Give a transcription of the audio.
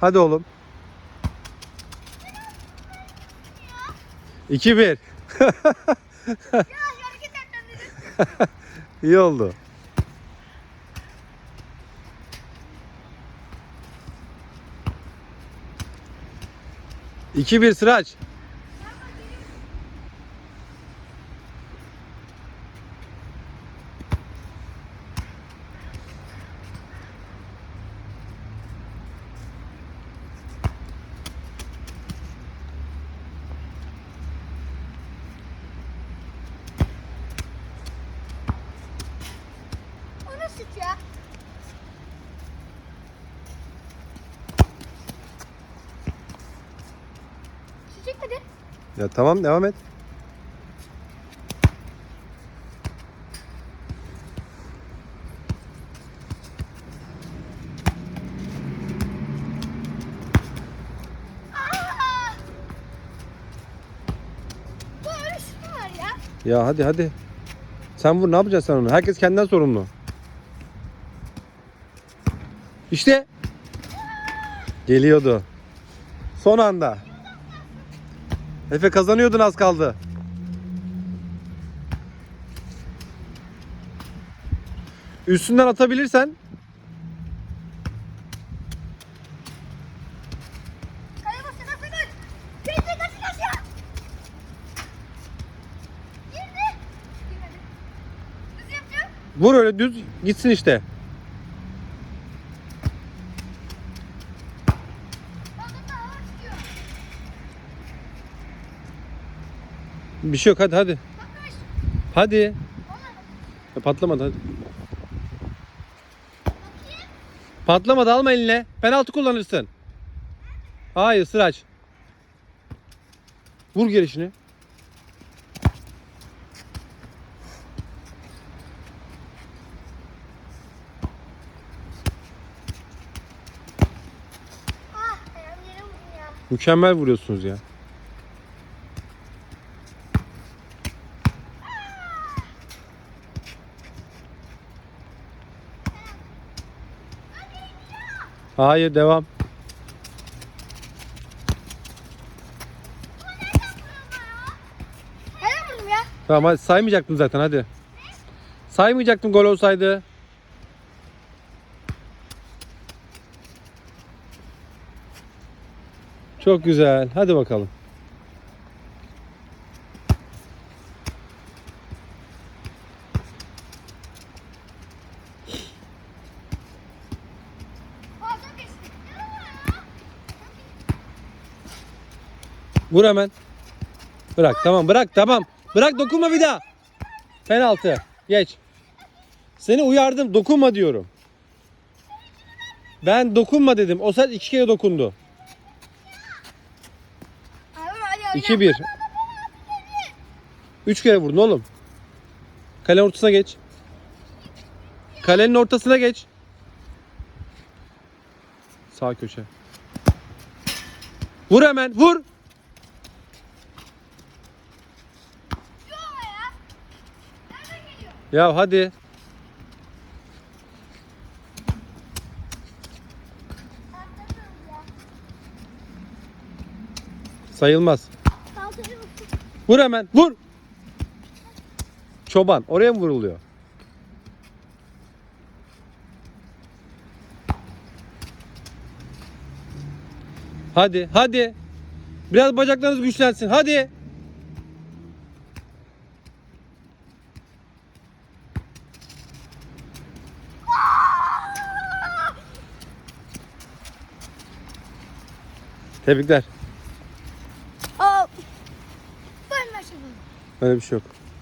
Hadi oğlum. 2-1. Ya hareket etmem dedim. İyi oldu. İki bir sıraç. Süt ya? Su çekmedi. Ya tamam devam et. Ya? Ya hadi hadi. Sen vur ne yapacaksın sen onu? Herkes kendinden sorumlu. İşte. Geliyordu. Son anda. Efe kazanıyordun az kaldı. Üstünden atabilirsen vur öyle düz gitsin işte. Bir şey yok hadi hadi. Hadi. Ya Patlamadı hadi. Patlamadı alma eline. Penaltı kullanırsın. Hayır sıraç. Vur gelişini. Mükemmel vuruyorsunuz ya. Hayır devam. Nereden vurdum ya? Tamam hadi saymayacaktım zaten hadi. Saymayacaktım gol olsaydı. Çok güzel. Hadi bakalım. Vur hemen. Bırak tamam bırak tamam. Bırak dokunma bir daha. Penaltı. Geç. Seni uyardım dokunma diyorum. Ben dokunma dedim. O saat iki kere dokundu. Abi hadi 2-1. Üç kere vurdun oğlum. Kale ortasına geç. Kalenin ortasına geç. Sağ köşe. Vur hemen vur. Ya hadi. Sayılmaz. Vur hemen vur. Çoban oraya mı vuruluyor? Hadi hadi. Biraz bacaklarınız güçlensin hadi. Tebrikler. Aa. Ben başladım. Öyle bir şey yok.